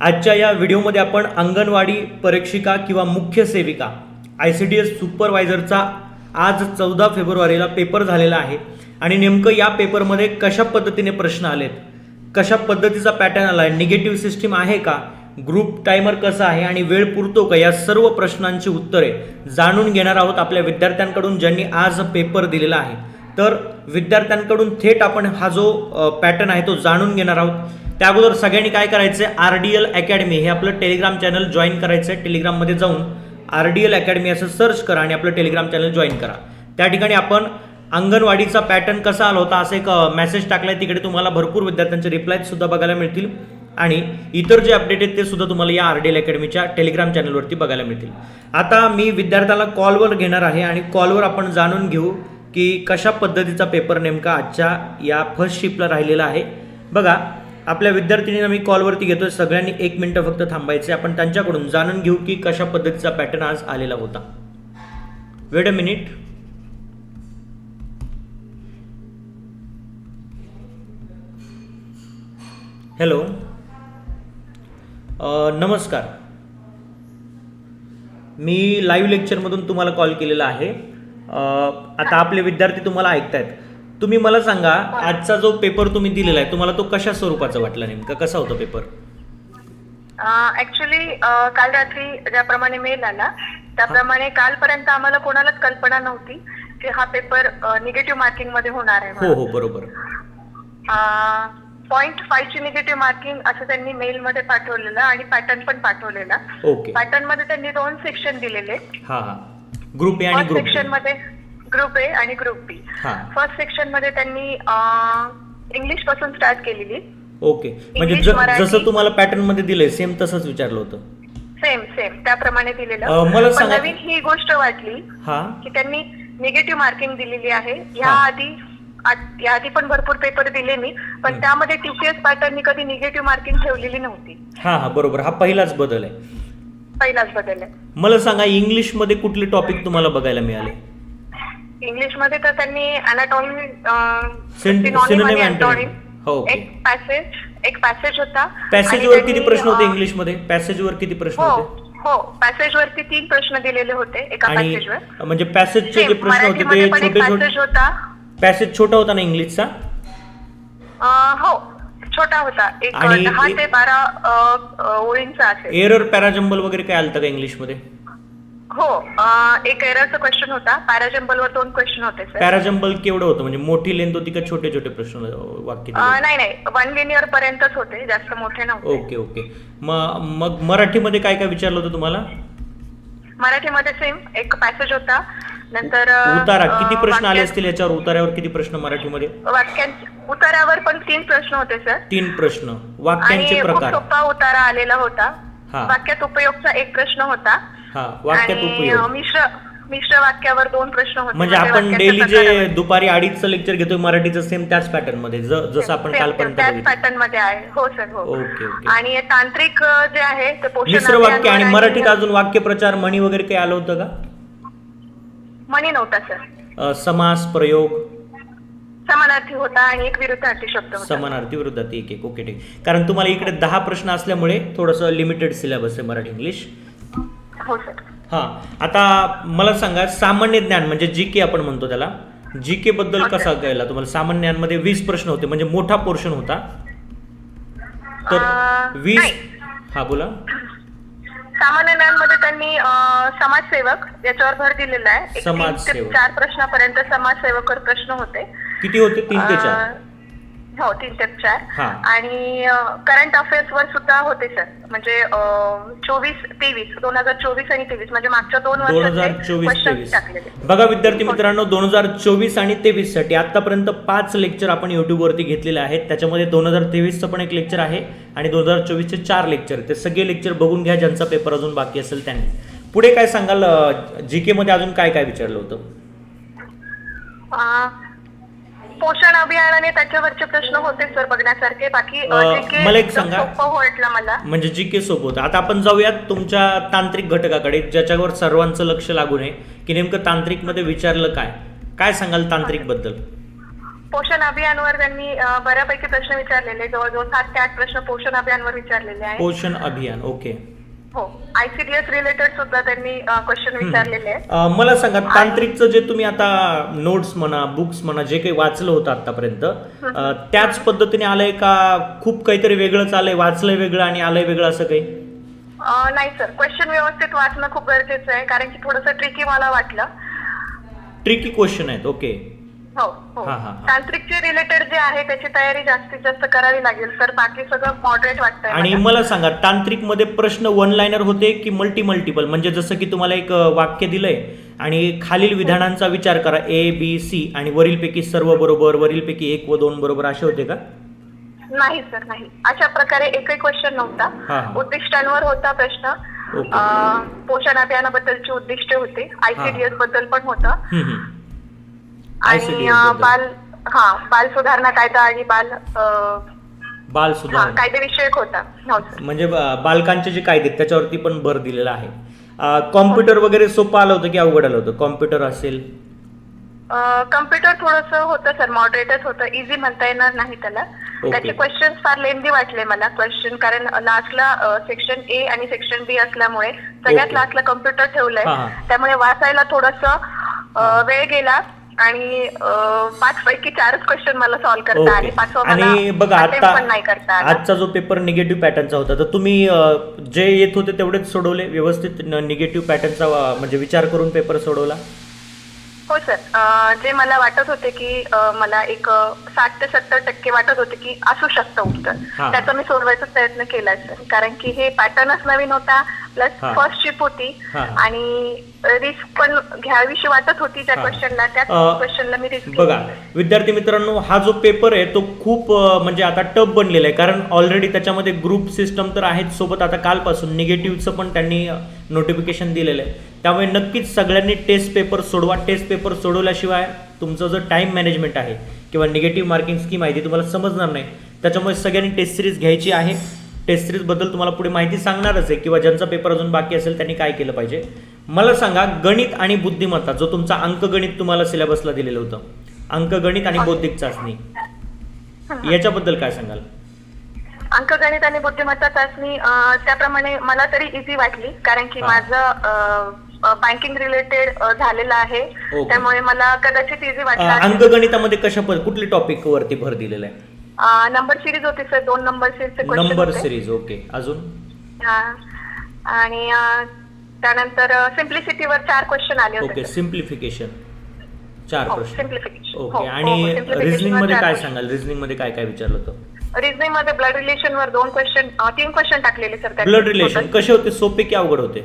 आजच्या या व्हिडिओमध्ये आपण अंगणवाडी परीक्षिका किंवा मुख्य सेविका आय सी डी एस सुपरवायझरचा आज चौदा फेब्रुवारीला पेपर झालेला आहे आणि नेमकं या पेपरमध्ये कशा पद्धतीने प्रश्न आलेत कशा पद्धतीचा पॅटर्न आला आहे निगेटिव्ह सिस्टीम आहे का ग्रुप टायमर कसा आहे आणि वेळ पुरतो का या सर्व प्रश्नांची उत्तरे जाणून घेणार आहोत आपल्या विद्यार्थ्यांकडून ज्यांनी आज पेपर दिलेला आहे. तर विद्यार्थ्यांकडून थेट आपण हा जो पॅटर्न आहे तो जाणून घेणार आहोत. त्या अगोदर सगळ्यांनी काय करायचं आहे आर डी एल अकॅडमी हे आपलं टेलिग्राम चॅनल जॉईन करायचं. आहे टेलिग्राममध्ये जाऊन आर डी एल अकॅडमी असं सर्च करा आणि आपलं टेलिग्राम चॅनल जॉईन करा. त्या ठिकाणी आपण अंगणवाडीचा पॅटर्न कसा आला होता असं एक मेसेज टाकलाय. तिकडे तुम्हाला भरपूर विद्यार्थ्यांचे रिप्लाय सुद्धा बघायला मिळतील. आणि इतर जे अपडेट आहेत ते सुद्धा तुम्हाला या आर डी एल अकॅडमीच्या टेलिग्राम चॅनलवरती बघायला मिळतील. आता मी विद्यार्थ्याला कॉलवर घेणार आहे आणि कॉलवर आपण जाणून घेऊ की कशा पद्धतीचा पेपर नेमका आजच्या या फर्स्ट शिफ्टला राहिलेला आहे. बघा आपल्या विद्यार्थिनींना मी कॉलवरती घेतोय. सगळ्यांनी एक मिनटं फक्त थांबायचे. आपण त्यांच्याकडून जाणून घेऊ की कशा पद्धतीचा पॅटर्न आज आलेला होता. वेट अ मिनिट हॅलो नमस्कार. मी लाईव्ह लेक्चरमधून तुम्हाला कॉल केलेला आहे. आता आपले विद्यार्थी तुम्हाला ऐकतायत. तुम्ही मला सांगा आजचा जो पेपर तुम्ही दिलेला आहे तुम्हाला तो कशा स्वरूपाचा वाटला नेमका? कसा होता पेपर? ऍक्च्युली काल रात्री ज्याप्रमाणे मेल आला त्याप्रमाणे कालपर्यंत आम्हाला कोणालाच कल्पना नव्हती की हा पेपर निगेटिव्ह मार्किंगमध्ये होणार आहे हो हो बरोबर. पॉईंट फाईव्ह ची निगेटिव्ह मार्किंग असं त्यांनी मेल मध्ये पाठवलेलं आणि पॅटर्न पण पाठवलेला. ओके पॅटर्नमध्ये त्यांनी दोन सेक्शन दिलेले. हा हा. ग्रुप ए आणि ग्रुप सेक्शनमध्ये ग्रुप ए आणि ग्रुप बी हा. फर्स्ट सेक्शनमध्ये त्यांनी इंग्लिशपासून स्टार्ट केलेली. ओके म्हणजे इंग्लिश, ज- मराठी. जसं तुम्हाला पॅटर्नमध्ये दिलंय सेम तसंच विचारलं होतं. सेम सेम त्याप्रमाणे दिलेलं. मला पण सांगा- नवीन ही गोष्ट वाटली हा. की त्यांनी निगेटिव्ह मार्किंग दिलेली आहे. या हा. आधी या आधी पण भरपूर पेपर दिले मी पण त्यामध्ये टीसीएस पॅटर्ननी कधी निगेटिव्ह मार्किंग ठेवलेली नव्हती. हा हा बरोबर. हा पहिलाच बदल आहे. पहिलाच बदल आहे. मला सांगा इंग्लिशमध्ये कुठले टॉपिक तुम्हाला बघायला मिळाले? इंग्लिशमध्ये तर त्यांनी अनाटॉमी. हो. एक पॅसेज एक पॅसेज होता. पॅसेजवर आणि किती प्रश्न होते अं, इंग्लिशमध्ये पॅसेजवर किती प्रश्न होते? हो पॅसेज वरती तीन प्रश्न दिलेले होते एका आणि पॅसेजवर म्हणजे पॅसेजचे जे प्रश्न होते ते छोटे छोटे पॅसेज होता. पॅसेज छोटा होता ना इंग्लिशचा हो छोटा होता. एक दहा ते बारा ओळींचा असेल. एरर पॅराजंबल वगैरे काय आलं का इंग्लिशमध्ये हो अं, एक एररचा क्वेश्चन होता. पॅराजम्बल वर दोन क्वेश्चन होते सर पॅराजंबल केवढं होतं? म्हणजे मोठी लेंथ होती का छोटे छोटे प्रश्न अं, वाक्य? अं, नाही नाही. वन लिनियर पर्यंतच होते जास्त मोठे नव्हते. Okay okay. मग मग मराठीमध्ये काय काय विचारलं होतं तुम्हाला? मराठीमध्ये सेम एक पॅसेज होता. नंतर अं, उतारा. किती प्रश्न आले असतील याच्यावर? उतार्यावर किती प्रश्न मराठीमध्ये? वाक्यांचे उतारावर पण तीन प्रश्न होते सर तीन प्रश्न. वाक्यांचे खूप प्रकार. सोपा उतारा आलेला होता. हा. वाक्यात उपयोगचा एक प्रश्न होता. हा वाक्यात आणि उपयोग. अं, मिश्र मिश्र वाक्यावर दोन प्रश्न होते. म्हणजे आपण डेली जे. दुपारी अडीचचं लेक्चर घेतोय मराठीचं सेम त्याच पॅटर्नमध्ये ज- जसं आपण कालपर्यंत same, त्याच बघितलं. पॅटर्नमध्ये आहे. हो सर हो. ओके ओके आणि तांत्रिक अं, जे आहे ते मिश्र वाक्य आणि मराठीत अजून वाक्यप्रचार म्हणी वगैरे काही आलं होतं का? मनी नव्हता सर अ, समास प्रयोग? समानार्थी होता आणि एक विरुद्धार्थी शब्द होता. समानार्थी विरोधात एक एक. ओके ठीक. कारण तुम्हाला इकडे दहा प्रश्न असल्यामुळे थोडंसं लिमिटेड सिलेबस आहे मराठी इंग्लिश हो सर हां आता मला सांगा सामान्य ज्ञान म्हणजे जी के आपण म्हणतो त्याला. जी के बद्दल Okay. कसा कळला तुम्हाला? सामान्य ज्ञानमध्ये वीस प्रश्न होते म्हणजे मोठा पोर्शन होता. तर अं, वीस नाही. हा बोला. सामान्य ज्ञानमध्ये त्यांनी अं, समाजसेवक याच्यावर भर दिलेला आहे. एक तीन ते समाजसेवक. चार प्रश्नापर्यंत समाजसेवकवर प्रश्न होते. किती होते? तीन ते चार. अं, हो तीन ते चार. हा. आणि करंट अफेअर्स वर सुद्धा होते सर म्हणजे चोवीस तेवीस दोन हजार चोवीस आणि तेवीस. म्हणजे मागच्या दोन दोन हजार वर्षाचे चोवीस क्वेश्चन तेवीस. टाकलेले. बघा विद्यार्थी मित्रांनो दोन हजार चोवीस आणि तेवीससाठी आतापर्यंत पाच लेक्चर आपण युट्यूबवरती घेतलेले आहेत. त्याच्यामध्ये दोन हजार तेवीसचं पण एक लेक्चर आहे आणि दोन हजार चोवीसचे चार लेक्चर ते सगळे लेक्चर बघून घ्या ज्यांचा पेपर अजून बाकी असेल त्यांनी. पुढे काय सांगाल जी के मध्ये अजून काय काय विचारलं होतं? अं, पोषण अभियानाने त्याच्यावरचे प्रश्न होते सर बघण्यासारखे. बाकी अं, मला एक सांगा. सोपं वाटलं मला. म्हणजे जी के सोबत आता आपण जाऊयात तुमच्या तांत्रिक घटकाकडे ज्याच्यावर सर्वांचं लक्ष लागू नये की नेमकं तांत्रिकमध्ये विचारलं काय? काय सांगाल तांत्रिकबद्दल पोषण अभियानवर त्यांनी अ, बऱ्यापैकी प्रश्न विचारलेले. जवळजवळ सात ते आठ प्रश्न पोषण अभियानवर विचारलेले आहेत. पोषण अभियान ओके. हो आयसीडीएस रिलेटेड सुद्धा त्यांनी क्वेश्चन विचारलेले आहेत. अ, मला सांगा तांत्रिकचं जे तुम्ही आता नोट्स म्हणा बुक्स म्हणा जे काही वाचलं होतं आतापर्यंत अ, त्याच पद्धतीने आलंय का खूप काहीतरी वेगळंच आलंय वाचलंय वेगळं आणि आलंय वेगळं असं काही? अ, नाही सर क्वेश्चन व्यवस्थित वाचणं खूप गरजेचं आहे कारण की थोडंसं ट्रिकी मला वाटलं. ट्रिकी क्वेश्चन आहेत ओके हो हो. हा, हा, हा. तांत्रिकचे रिलेटेड जे आहे त्याची तयारी जास्तीत जास्त करावी लागेल. सर बाकी सगळं मॉडरेट वाटतंय आणि मला. मला सांगा तांत्रिकमध्ये प्रश्न वन लाईनर होते की मल्टी मल्टिपल म्हणजे जसं की तुम्हाला एक अ, वाक्य दिलंय आणि खालील विधानांचा विचार करा ए बी सी आणि वरीलपैकी सर्व बरोबर वरीलपैकी एक व दोन बरोबर असे होते का? नाही सर नाही. अशा प्रकारे एकही क्वेश्चन हा, नव्हता. हा. उद्दिष्टांवर होता प्रश्न. ओके. अ, पोषण अभियानाबद्दलची उद्दिष्टे होते. आयसीडीएसबद्दल पण होतं. हम्म, हम्म. आणि ICDS. बाल हा बाल सुधारणा कायदा आणि बाल अ, बाल हा सुधारणा. कायदेविषयक होता. हो सर म्हणजे ब- बालकांचे जे कायदे आहेत, त्याच्यावरती पण भर दिलेला आहे. कॉम्प्युटर वगैरे सोपं आलं होतं की अवघड आलं होतं? कॉम्प्युटर असेल? कम्प्युटर थोडस होतं सर मॉडरेटच होतं. इझी म्हणता येणार नाही त्याला. त्याचे क्वेश्चन फार लेंदी वाटले मला क्वेश्चन कारण लास्टला सेक्शन ए आणि सेक्शन बी असल्यामुळे सगळ्यात. लास्टला कम्प्युटर ठेवलंय. हा, हा. त्यामुळे वाचायला थोडस वेळ गेला. आणि पाच पैकी चारच क्वेश्चन मला सॉल्व्ह करता आले ओके पाचवा आणि बघा आता पण नाही करता आला. आजचा जो पेपर निगेटिव्ह पॅटर्नचा होता तर तुम्ही अ, जे येत होते तेवढेच सोडवले? व्यवस्थित निगेटिव्ह पॅटर्नचा म्हणजे विचार करून पेपर सोडवला? हो सर अं, जे मला वाटत होते की अं, मला एक साठ ते सत्तर टक्के वाटत होते की असू शकतं उत्तर. हा. त्याचा मी सोडवायचा प्रयत्न केलाय सर कारण की हे पॅटर्नच नवीन होता प्लस. फर्स्ट शिप होती. आणि रिस्क पण घ्यावीशी वाटत होती त्या. क्वेश्चनला त्या क्वेश्चनला मी रिस्क बघा विद्यार्थी मित्रांनो हा जो पेपर आहे तो खूप म्हणजे आता टफ बनलेला आहे. कारण ऑलरेडी त्याच्यामध्ये ग्रुप सिस्टम तर आहेच सोबत. आता कालपासून निगेटिव्हचं पण त्यांनी नोटिफिकेशन दिलेलं आहे. त्यामुळे नक्कीच सगळ्यांनी टेस्ट पेपर सोडवा. टेस्ट पेपर सोडवल्याशिवाय तुमचं जो टाईम मॅनेजमेंट आहे किंवा निगेटिव्ह मार्किंग स्कीम आहे ती तुम्हाला समजणार नाही. त्याच्यामुळे सगळ्यांनी टेस्ट सिरीज घ्यायची आहे. टेस्ट सिरीजबद्दल तुम्हाला पुढे माहिती सांगणारच आहे किंवा ज्यांचा पेपर अजून बाकी असेल त्यांनी काय केलं पाहिजे मला सांगा गणित आणि बुद्धिमत्ता जो तुमचा अंकगणित तुम्हाला सिलेबसला दिलेलं होतं अंकगणित आणि बौद्धिक चाचणी याच्याबद्दल काय सांगाल अंकगणित आणि बुद्धिमत्ता चाचणी त्याप्रमाणे मला तरी इझी वाटली कारण की. माझं बँकिंग रिलेटेड झालेलं आहे. त्यामुळे मला कदाचित इझी वाटलं. अंकगणितामध्ये कशा पद कुठल्या टॉपिक वरती भर दिलेला आहे अं, नंबर सिरीज होती सर दोन नंबर सिरीजचे क्वेश्चन नंबर होते सिरीज ओके अजून हा. आणि अं, त्यानंतर सिम्प्लिसिटीवर चार क्वेश्चन आले ओके होते सिम्प्लिफिकेशन चार हो, प्रश्न. हो, ओके हो, आणि हो, simplification रिझनिंग वर मध्ये काय. सांगाल रिझनिंगमध्ये काय काय विचारलं होतं रिझनिंगमध्ये ब्लड रिलेशन वर दोन क्वेश्चन तीन क्वेश्चन टाकलेले सर त्यात. Blood relation. कसे होते सोपे की अवघड होते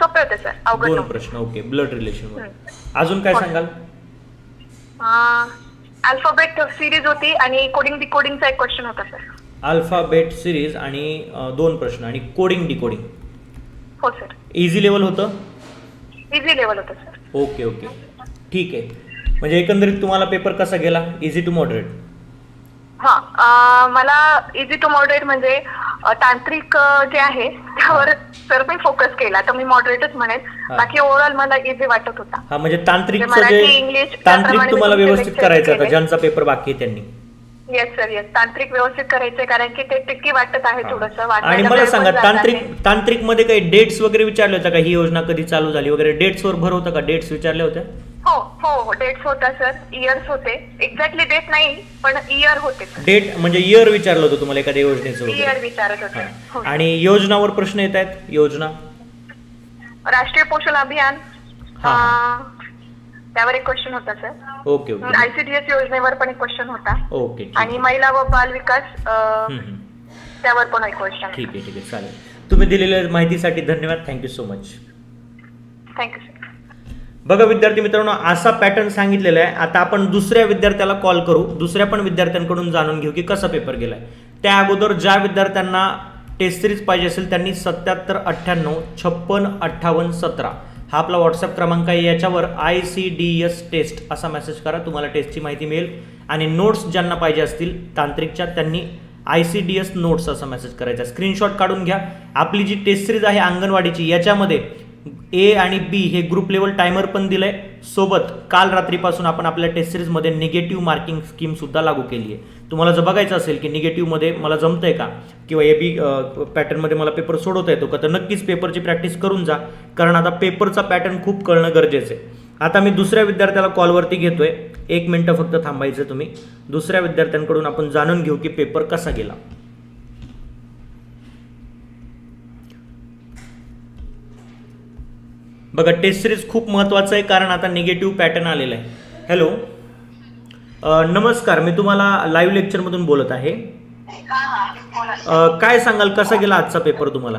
सोपे होते सर अवघड दोन नव्हते. प्रश्न ओके ब्लड रिलेशन वर. अजून काय. सांगाल अल्फाबेट सिरीज होती आणि कोडिंग डिकोडिंगचा एक क्वेश्चन होता सर अल्फाबेट सिरीज आणि अ, दोन प्रश्न आणि कोडिंग डिकोडिंग हो सर इझी लेवल होतं? इझी लेवल होतं सर ओके ओके ठीक आहे. म्हणजे एकंदरीत तुम्हाला पेपर कसा गेला? इझी टू मॉडरेट हा अं, मला इझी टू मॉडरेट म्हणजे तांत्रिक जे आहे त्यावर सर मी फोकस केला तर मी मॉडरेटच म्हणेन. हा. बाकी ओव्हरऑल मला इझी वाटत होता. हा म्हणजे तांत्रिकचं मराठी, जे इंग्लिश, तांत्रिक तुम्हाला व्यवस्थित करायचं होतं. ज्यांचा पेपर बाकी आहे त्यांनी. येस सर येस तांत्रिक व्यवस्थित करायचे कारण की ते टिक्की वाटत आहे थोडस आणि मला सांगा तांत्रिक तांत्रिकमध्ये काही डेट्स वगैरे विचारले होत्या का? ही योजना कधी चालू झाली? वगैरे डेट्स वर भर होता का? डेट्स विचारले होते हो हो डेट्स होता सर इयर्स होते. एक्झॅक्टली डेट नाही पण इयर होते डेट म्हणजे इयर विचारलं होतं तुम्हाला एखाद्या योजनेचं इयर वगैरे विचारत होते. हा. हो. आणि योजनावर प्रश्न येत आहेत? योजना? राष्ट्रीय पोषण अभियान. हा. अं, त्यावर एक क्वेश्चन होता सर ओके ओके. आयसीडीएस योजनेवर पण एक क्वेश्चन होता. ओके ठीक. आणि महिला व बाल विकास अं, हम्म, हम्म. त्यावर पण एक क्वेश्चन ठीक आहे ठीक आहे. चालेल. तुम्ही दिलेल्या माहितीसाठी धन्यवाद. Thank you so much thank you sir बघा विद्यार्थी मित्रांनो असा पॅटर्न सांगितलेला आहे. आता आपण दुसऱ्या विद्यार्थ्याला कॉल करू. दुसऱ्या पण विद्यार्थ्यांकडून जाणून घेऊ की कसा पेपर गेलाय. त्या अगोदर ज्या विद्यार्थ्यांना टेस्ट सिरीज पाहिजे असेल त्यांनी सत्याहत्तर अठ्ठ्याण्णव छप्पन अठ्ठावन्न सतरा. हा आपला व्हॉट्सअप क्रमांक आहे. याच्यावर I C D S test असा मेसेज करा. तुम्हाला टेस्टची माहिती मिळेल. आणि नोट्स ज्यांना पाहिजे असतील तांत्रिकच्या त्यांनी I C D S notes असा मेसेज करायचा. स्क्रीनशॉट काढून घ्या. आपली जी टेस्ट सिरीज आहे अंगणवाडीची याच्यामध्ये ए आणि बी हे ग्रुप लेवल टायमर पण दिलंय. सोबत काल रात्रीपासून आपण आपल्या टेस्ट सिरीजमध्ये निगेटिव्ह मार्किंग स्कीम सुद्धा लागू केली आहे. तुम्हाला जर बघायचं असेल की निगेटिव्हमध्ये मला जमतंय का? किंवा ए बी पॅटर्नमध्ये मला पेपर सोडवता येतो का? तर नक्कीच पेपरची प्रॅक्टिस करून जा. कारण आता पेपरचा पॅटर्न खूप कळणं गरजेचं आहे. आता मी दुसऱ्या विद्यार्थ्याला कॉलवरती घेतोय. एक मिनटं फक्त थांबायचं तुम्ही. दुसऱ्या विद्यार्थ्यांकडून आपण जाणून घेऊ की पेपर कसा गेला. बघा टेस्ट सिरीज खूप महत्त्वाचं आहे कारण आता निगेटिव्ह पॅटर्न आलेला आहे. हॅलो नमस्कार मी तुम्हाला लाईव्ह लेक्चरमधून बोलत आहे. काय सांगाल कसा गेला आजचा पेपर तुम्हाला?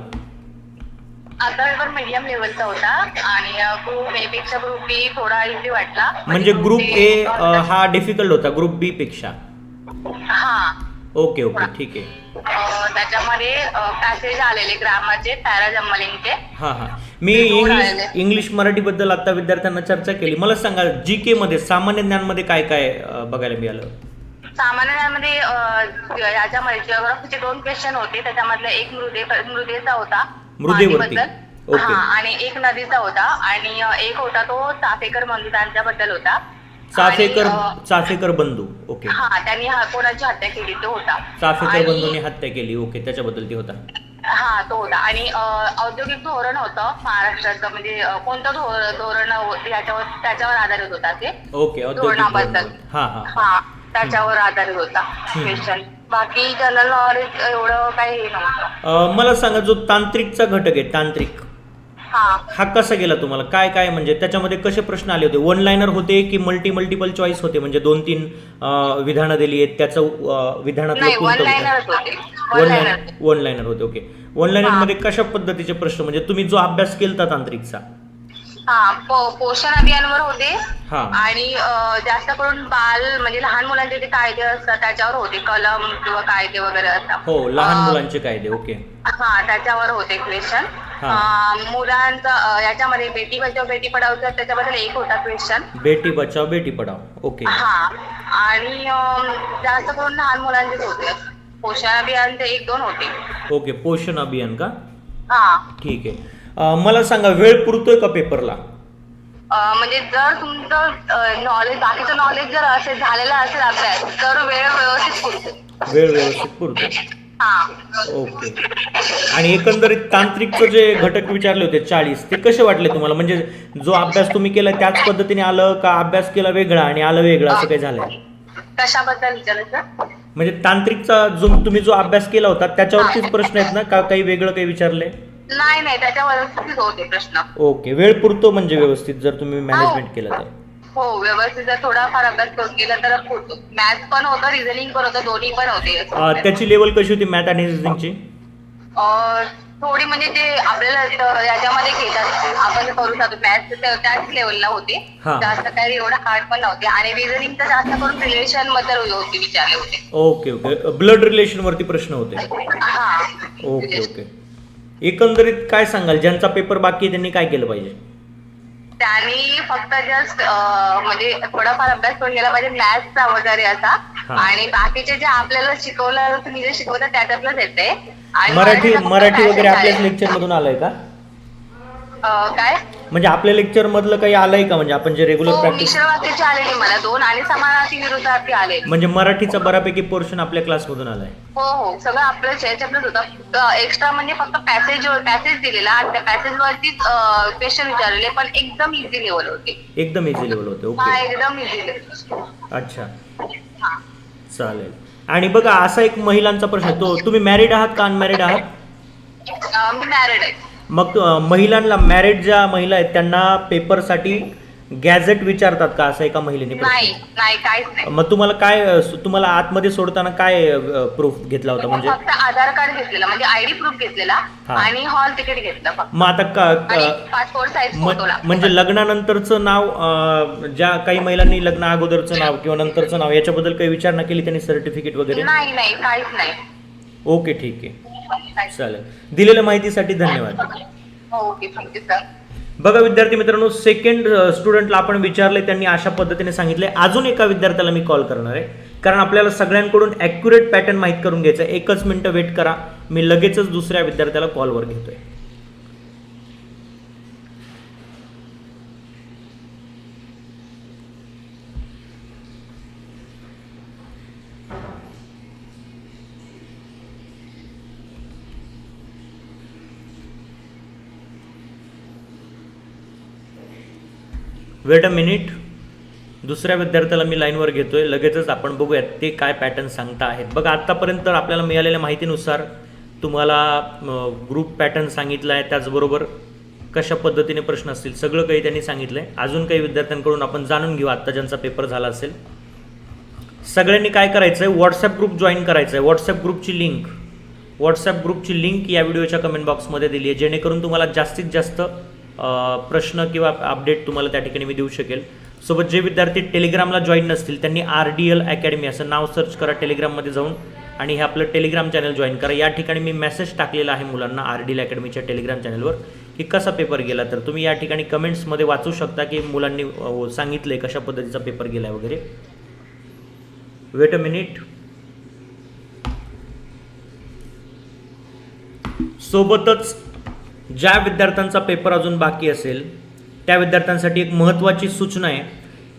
आता पेपर मीडियम लेवलचा होता आणि ग्रुप ए पेक्षा ग्रुप बी थोडा इझी वाटला. म्हणजे ग्रुप ए हा डिफिकल्ट होता ग्रुप बी पेक्षा. हा. ओके ओके ठीक आहे अं, त्याच्यामध्ये पॅसेज आलेले ग्रामरचे पॅराजम्मलिंगचे हां हां मी ते इंग्लिश आलेले. इंग्लिश मराठीबद्दल आता विद्यार्थ्यांना चर्चा केली मला सांगा जी के मध्ये सामान्य ज्ञानमध्ये काय काय अ, बघायला मिळालं सामान्यामध्ये अं, याच्यामध्ये जिओग्राफीचे दोन क्वेश्चन होते त्याच्यामधले एक मृदे मृदेचा होता मृदेवरती. पाणीबद्दल. ओके. हा आणि एक नदीचा होता आणि अं, एक होता तो चाफेकर बंधू त्यांच्याबद्दल होता चाफेकर आणि, चाफेकर बंधू. ओके हा त्यांनी हा कोणाची हत्या केली तो होता. चाफेकर आणि- बंधूंनी हत्या केली. ओके त्याच्याबद्दल ते होता. हा तो होता. आणि अं, औद्योगिक धोरण होतं महाराष्ट्राचं. म्हणजे अं, कोणतं धोरण हो- याच्यावर त्याच्यावर आधारित होता ते? ओके औद्योगिक धोरणाबद्दल. धोरण. हां हां. हा त्याच्यावर आधारित होता. क्वेश्चन बाकी जनरल नॉलेज एवढं काही हे नव्हतं. अ, मला सांगा जो तांत्रिकचा घटक आहे तांत्रिक. हा. कसा गेला तुम्हाला? काय काय म्हणजे त्याच्यामध्ये कसे प्रश्न आले होते? वन लाईनर होते की मल्टी मल्टिपल चॉईस होते? म्हणजे दोन तीन अ, विधानं दिली आहेत त्याचं विधानातलं नाही वन कोणतं विधान? लाईनरच होते. One one liner liner one होते ओके वन लाईनरमध्ये कशा पद्धतीचे प्रश्न? म्हणजे तुम्ही जो अभ्यास केलता तांत्रिकचा. हा पो- पोषण अभियानवर होते. हा. आणि अं, जास्त करून बाल म्हणजे लहान मुलांचे जे कायदे असतात त्याच्यावर होते. कलम किंवा कायदे वगैरे असतात. हो लहान अ, मुलांचे कायदे ओके हा त्याच्यावर होते क्वेश्चन. मुलांचा याच्यामध्ये बेटी बचाव बेटी पढाव त्याच्याबद्दल एक होता क्वेश्चन बेटी बचाव बेटी पढाव. ओके हा आणि जास्त करून लहान मुलांचेच होते. पोषण अभियानचे एक दोन होते. ओके पोषण अभियान का? हा. ठीक आहे. मला सांगा वेळ पुरतोय का पेपरला म्हणजे जर तुमचं नॉलेज बाकीचं नॉलेज जर असेल झालेलं असेल अभ्यास तर वेळ व्यवस्थित पुरते वेळ व्यवस्थित पुरतो ओके. आणि एकंदरीत तांत्रिकचं जे घटक विचारले होते चाळीस ते कसे वाटले तुम्हाला? म्हणजे जो अभ्यास तुम्ही केला त्याच पद्धतीने आलं का अभ्यास केला वेगळा आणि आलं वेगळं असं काही झालंय? कशाबद्दल विचारायचं म्हणजे तांत्रिकचा जो तुम्ही जो अभ्यास केला होता त्याच्यावरतीच प्रश्न आहेत ना? का काही वेगळं काही विचारले नाही नाही त्याच्यावरतीच होते प्रश्न. ओके. वेळ पुरतो म्हणजे व्यवस्थित जर तुम्ही मॅनेजमेंट केलं तर. हो व्यवस्थित जर थोडाफार अभ्यास करून गेला तर होतो. मॅथ्स पण होतं रिझनिंग पण होतं दोन्ही पण होते. अ, त्याची लेवल कशी होती मॅथ आणि रिझनिंगची अं, थोडी म्हणजे जे आपल्याला त- याच्यामध्ये घेतात आपण करू शकतो. मॅथ्स त्याच लेवलला होते. हा. जास्त काही एवढं हार्ड पण नव्हते. आणि रिझनिंग तर जास्त करून रिलेशनबद्दल होते विचारले होते. Okay okay. ब्लड रिलेशन वरती प्रश्न होते. हा. Okay okay. एकंदरीत काय सांगाल? ज्यांचा पेपर बाकी आहे त्यांनी काय केलं पाहिजे? त्यांनी फक्त जस्ट म्हणजे थोडाफार अभ्यास करून गेला पाहिजे मॅथ्सचा वगैरे असा. आणि बाकीचे जे आपल्याला शिकवलं तुम्ही जे शिकवता त्याच्यातलंच येते आणि मराठी मराठी वगैरे आपल्याच. लेक्चर मधून आलंय का काय म्हणजे आपल्या लेक्चर मधलं काही आलंय का? म्हणजे आपण जे रेग्युलर हो प्रॅक्टिस मिश्र वाक्याचे आलेले मला दोन आणि समानार्थी आले म्हणजे मराठीचा बऱ्यापैकी पोर्शन आपल्या क्लासमधून आलाय. हो हो. सगळं आपलं याच्यातलंच होतं. एक्स्ट्रा म्हणजे फक्त पॅसेज पॅसेज दिलेला आणि त्या पॅसेज वरतीच क्वेश्चन विचारलेले पण एकदम इझी लेवल होते. एकदम इझी लेवल होते. हा ओके एकदम इझी लेवल अच्छा. हा. चालेल. आणि बघा असा एक महिलांचा प्रश्न आहे. तो तुम्ही मॅरिड आहात का अनमॅरिड आहात? अं, मी मॅरिड आहे. मग महिलांना मॅरिड ज्या महिला आहेत त्यांना पेपरसाठी गॅझेट विचारतात का असं एका महिलेने नाही प्रश्न? नाही काहीच नाही. मग तुम्हाला काय तुम्हाला आतमध्ये सोडताना काय प्रूफ घेतला होता? म्हणजे फक्त आधार कार्ड घेतलेला म्हणजे आयडी प्रूफ घेतलेला हा. आणि हॉल तिकीट घेतलं फक्त. मग आता का आणि क- पासपोर्ट साईज म- फोटोला म्हणजे लग्नानंतरचं नाव अ, ज्या काही महिलांनी लग्न अगोदरचं नाव किंवा नंतरचं नाव याच्याबद्दल काही विचारणा केली त्यांनी सर्टिफिकेट वगैरे? नाही नाही काहीच नाही. ओके ठीक आहे. चालेल. दिलेल्या माहितीसाठी धन्यवाद. ओके. थँक्यू सर बघा विद्यार्थी मित्रांनो सेकंड स्टुडंटला आपण विचारले त्यांनी अशा पद्धतीने सांगितले अजून एका विद्यार्थ्याला मी कॉल करणार आहे. कारण आपल्याला सगळ्यांकडून ॲक्युरेट पॅटर्न माहीत करून घ्यायचं एकच मिनटं वेट करा. मी लगेचच दुसऱ्या विद्यार्थ्याला कॉलवर घेतोय. वेट अ मिनिट दुसऱ्या विद्यार्थ्याला मी लाईनवर घेतोय. लगेचच आपण बघूयात ते काय पॅटर्न सांगता आहेत. बघा आत्तापर्यंत आपल्याला मिळालेल्या माहितीनुसार तुम्हाला ग्रुप पॅटर्न सांगितला आहे. त्याचबरोबर कशा पद्धतीने प्रश्न असतील सगळं काही त्यांनी सांगितलं आहे अजून काही विद्यार्थ्यांकडून आपण जाणून घेऊ. आत्ता ज्यांचा पेपर झाला असेल. सगळ्यांनी काय करायचं आहे व्हॉट्सॲप ग्रुप जॉईन करायचं आहे व्हॉट्सअप ग्रुपची लिंक व्हॉट्सॲप ग्रुपची लिंक या व्हिडिओच्या कमेंट बॉक्समध्ये दिली आहे. जेणेकरून तुम्हाला जास्तीत जास्त प्रश्न किंवा अपडेट तुम्हाला त्या ठिकाणी मी देऊ शकेल. सोबत जे विद्यार्थी टेलिग्रामला जॉईन नसतील त्यांनी आर डी एल अकॅडमी असं नाव सर्च करा टेलिग्राममध्ये जाऊन आणि हे आपलं टेलिग्राम चॅनल जॉईन करा. या ठिकाणी मी मेसेज टाकलेला आहे मुलांना आर डी एल अकॅडमीच्या टेलिग्राम चॅनलवर की कसा पेपर गेला तर. तुम्ही या ठिकाणी कमेंट्समध्ये वाचू शकता की मुलांनी सांगितलं आहे कशा पद्धतीचा पेपर गेला वगैरे. वेट अ मिनिट सोबतच ज्या विद्यार्थ्यांचा पेपर अजून बाकी असेल त्या विद्यार्थ्यांसाठी एक महत्त्वाची सूचना आहे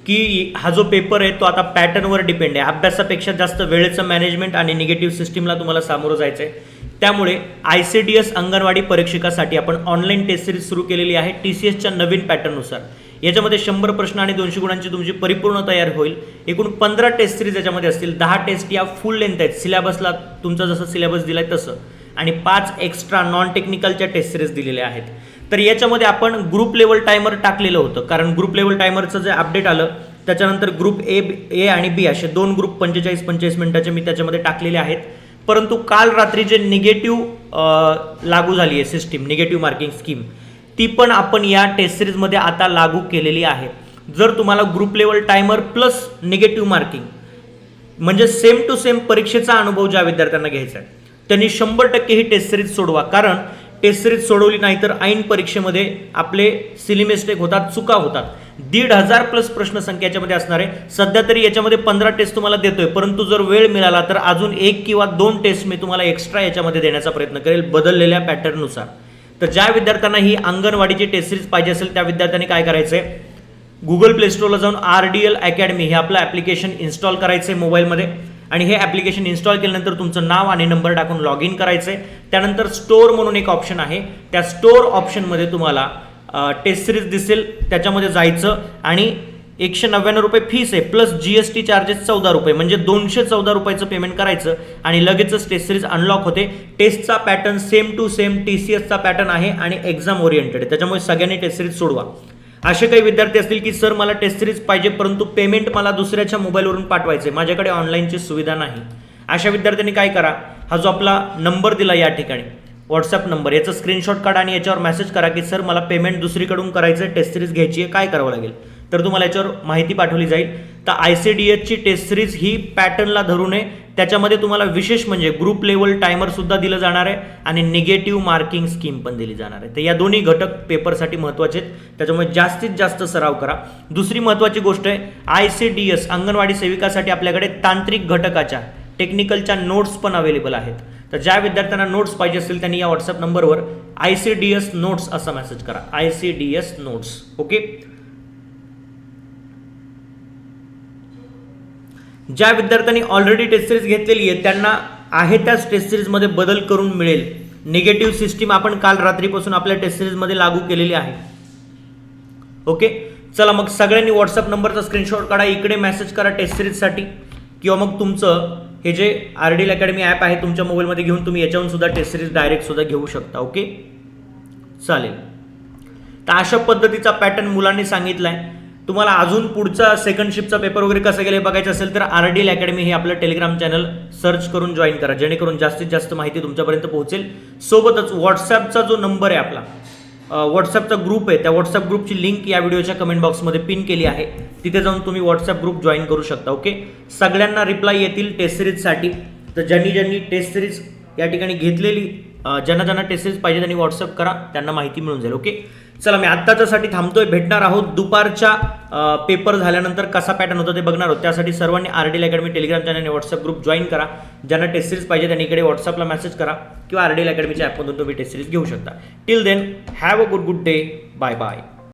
की हा जो पेपर आहे तो आता पॅटर्नवर डिपेंड आहे. अभ्यासापेक्षा जास्त वेळेचं मॅनेजमेंट आणि निगेटिव्ह सिस्टीमला तुम्हाला सामोरं जायचं आहे. त्यामुळे I C D S anganwadi परीक्षकासाठी आपण ऑनलाईन टेस्ट सिरीज सुरू केलेली आहे टी सी एसच्या नवीन पॅटर्ननुसार. याच्यामध्ये शंभर प्रश्न आणि दोनशे गुणांची तुमची परिपूर्ण तयार होईल. एकूण पंधरा टेस्ट सिरीज याच्यामध्ये असतील. दहा टेस्ट या फुल लेंथ आहेत. सिलेबसला तुमचा जसं सिलेबस दिला आहे तसं. आणि पाच एक्स्ट्रा नॉन टेक्निकलच्या टेस्ट सिरीज दिलेल्या आहेत. तर याच्यामध्ये आपण ग्रुप लेवल टायमर टाकलेलं होतं. कारण ग्रुप लेवल टायमरचं जे अपडेट आलं त्याच्यानंतर ग्रुप ए ए आणि बी असे दोन ग्रुप पंचेचाळीस पंचेचाळीस मिनिटाचे मी त्याच्यामध्ये टाकलेले आहेत. परंतु काल रात्री जे निगेटिव्ह लागू झाली आहे सिस्टीम निगेटिव्ह मार्किंग स्कीम ती पण आपण या टेस्ट सिरीजमध्ये आता लागू केलेली आहे. जर तुम्हाला group level timer plus negative marking म्हणजे सेम टू सेम परीक्षेचा अनुभव ज्या विद्यार्थ्यांना घ्यायचा आहे त्यांनी शंभर टक्के ही टेस्ट सिरीज सोडवा. कारण टेस्ट सिरीज सोडवली नाही तर ऐन परीक्षेमध्ये आपले सिली मिस्टेक होतात चुका होतात. दीड हजार प्लस प्रश्न संख्या याच्यामध्ये असणार आहे. सध्या तरी याच्यामध्ये पंधरा टेस्ट तुम्हाला देतोय. परंतु जर वेळ मिळाला तर अजून एक किंवा दोन टेस्ट मी तुम्हाला एक्स्ट्रा याच्यामध्ये देण्याचा प्रयत्न करेल बदललेल्या पॅटर्ननुसार तर ज्या विद्यार्थ्यांना ही अंगणवाडीची टेस्ट सिरीज पाहिजे असेल त्या विद्यार्थ्यांनी काय करायचं आहे गुगल प्ले स्टोरला जाऊन आर डी एल अकॅडमी हे आपलं ॲप्लिकेशन इन्स्टॉल करायचं आहे मोबाईलमध्ये आणि हे ॲप्लिकेशन इन्स्टॉल केल्यानंतर तुमचं नाव आणि नंबर टाकून लॉग इन करायचं आहे त्यानंतर स्टोअर म्हणून एक ऑप्शन आहे. त्या स्टोअर ऑप्शनमध्ये तुम्हाला टेस्ट सिरीज दिसेल. त्याच्यामध्ये जायचं आणि एकशे नव्याण्णव रुपये फीस आहे plus G S T charges चौदा रुपये. म्हणजे दोनशे चौदा रुपयाचं पेमेंट करायचं आणि लगेचच टेस्ट सिरीज अनलॉक होते. टेस्टचा pattern same to same T C एसचा pattern आहे आणि एक्झाम ओरिएंटेड आहे. त्याच्यामुळे सगळ्यांनी टेस्ट सिरीज सोडवा. असे काही विद्यार्थी असतील की सर मला टेस्ट सिरीज पाहिजे परंतु पेमेंट मला दुसऱ्याच्या मोबाईलवरून पाठवायचे माझ्याकडे ऑनलाईनची सुविधा नाही. अशा विद्यार्थ्यांनी काय करा? हा जो आपला नंबर दिला या ठिकाणी व्हॉट्सअप नंबर याचा स्क्रीनशॉट काढा आणि याच्यावर मेसेज करा की सर मला पेमेंट दुसरीकडून करायचं आहे टेस्ट सिरीज घ्यायची आहे काय करावं लागेल? तर तुम्हाला याच्यावर माहिती पाठवली जाईल. तर आय सी डी एचची टेस्ट सिरीज ही पॅटर्नला धरून आहे त्याच्यामध्ये तुम्हाला विशेष म्हणजे ग्रुप लेवल टायमर सुद्धा दिलं जाणार आहे आणि निगेटिव्ह मार्किंग स्कीम पण दिली जाणार आहे. तर या दोन्ही घटक पेपरसाठी महत्त्वाचे आहेत. त्याच्यामुळे जास्तीत जास्त सराव करा. दुसरी महत्त्वाची गोष्ट आहे I C D S anganwadi सेविकासाठी आपल्याकडे तांत्रिक घटकाच्या टेक्निकलच्या नोट्स पण अवेलेबल आहेत. तर ज्या विद्यार्थ्यांना नोट्स पाहिजे असतील त्यांनी या व्हॉट्सअप नंबरवर I C D S notes असा मेसेज करा. I C D S notes okay ज्या विद्यार्थ्यांनी ऑलरेडी टेस्ट सिरीज घेतलेली आहे त्यांना आहे त्याच टेस्ट सिरीजमध्ये बदल करून मिळेल. निगेटिव्ह सिस्टीम आपण काल रात्रीपासून आपल्या टेस्ट सिरीजमध्ये लागू केलेली आहे. ओके चला मग सगळ्यांनी व्हॉट्सअप नंबरचा स्क्रीनशॉट काढा इकडे मेसेज करा टेस्ट सिरीजसाठी किंवा मग तुमचं हे जे R D L academy app आहे तुमच्या मोबाईलमध्ये घेऊन तुम्ही याच्यावरून सुद्धा टेस्ट सिरीज डायरेक्ट सुद्धा घेऊ शकता ओके चालेल. तर अशा पद्धतीचा पॅटर्न मुलांनी सांगितला आहे तुम्हाला अजून पुढचा सेकंड शिफ्टचा पेपर वगैरे कसं गेले बघायचं असेल तर आर डी एल अकॅडमी हे आपलं टेलिग्राम चॅनल सर्च करून जॉईन करा. जेणेकरून जास्तीत जास्त माहिती तुमच्यापर्यंत पोहोचेल. सोबतच व्हॉट्सॲपचा जो नंबर आहे आपला व्हॉट्सअपचा ग्रुप आहे त्या व्हॉट्सअप ग्रुपची लिंक या व्हिडिओच्या कमेंट बॉक्समध्ये पिन केली आहे. तिथे जाऊन तुम्ही व्हॉट्सअप ग्रुप जॉईन करू शकता ओके सगळ्यांना रिप्लाय येतील टेस्ट सिरीजसाठी तर ज्यांनी ज्यांनी टेस्ट सिरीज या ठिकाणी घेतलेली ज्यांना ज्यांना टेस्ट सिरीज पाहिजे त्यांनी व्हॉट्सअप करा त्यांना माहिती मिळून जाईल ओके चला मी आत्ताच्यासाठी थांबतोय. भेटणार आहोत दुपारच्या पेपर झाल्यानंतर कसा पॅटर्न होतो ते बघणार आहोत. त्यासाठी सर्वांनी R D L academy Telegram channel आणि व्हॉट्सअप ग्रुप जॉईन करा. ज्यांना टेस्ट सिरीज पाहिजे त्यांनी इकडे व्हॉट्सअपला मेसेज करा किंवा आर डी एल अकॅडमीच्या ॲपमधून तुम्ही टेस्ट सिरीज घेऊ शकता. Till then have a good good day bye bye